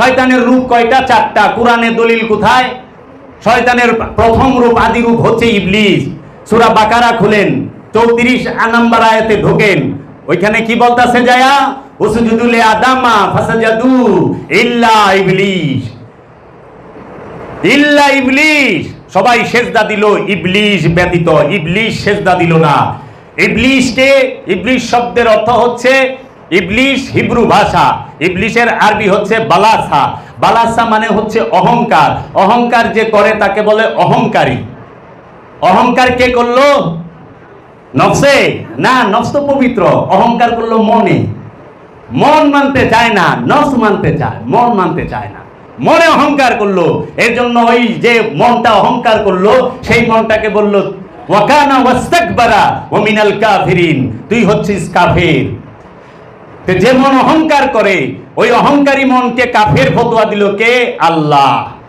শয়তানের রূপ কয়টা? চারটা। কোরআনে দলিল কোথায়? শয়তানের প্রথম রূপ আদি রূপ হচ্ছে ইবলিস। সূরা বাকারা খুলেন, চৌত্রিশ নাম্বার আয়াতে ঢোকেন। ওইখানে কি বলতাছে জায়া? উসুজুদুলে আদামা ফাসাজাদু ইল্লা ইবলিস। ইল্লা ইবলিস। সবাই সেজদা দিল, ইবলিস ব্যতীত। ইবলিস সেজদা দিল না। ইবলিসকে, ইবলিস শব্দের অর্থ হচ্ছে ইবলিস হিব্রু ভাষা। ইবলিশের আরবি হচ্ছে বালাসা। বালাসা মানে হচ্ছে অহংকার। অহংকার যে করে তাকে বলে অহংকারী। অহংকার কে করল? নফসে। না, নফস তো পবিত্র। অহংকার করল মনে। মন মানতে চায় না, নফস মানতে চায়, মন মানতে চায় না। মনে অহংকার করল। এর জন্য ওই যে মনটা অহংকার করল, সেই মনটাকে বলল, ওয়াকানা ওয়াস্তাকবারা ওয়া মিনাল কাফিরিন। তুই হচ্ছিস কাফের। যে মন অহংকার করে ওই অহংকারী মনকে কাফের ফতোয়া দিল কে? আল্লাহ।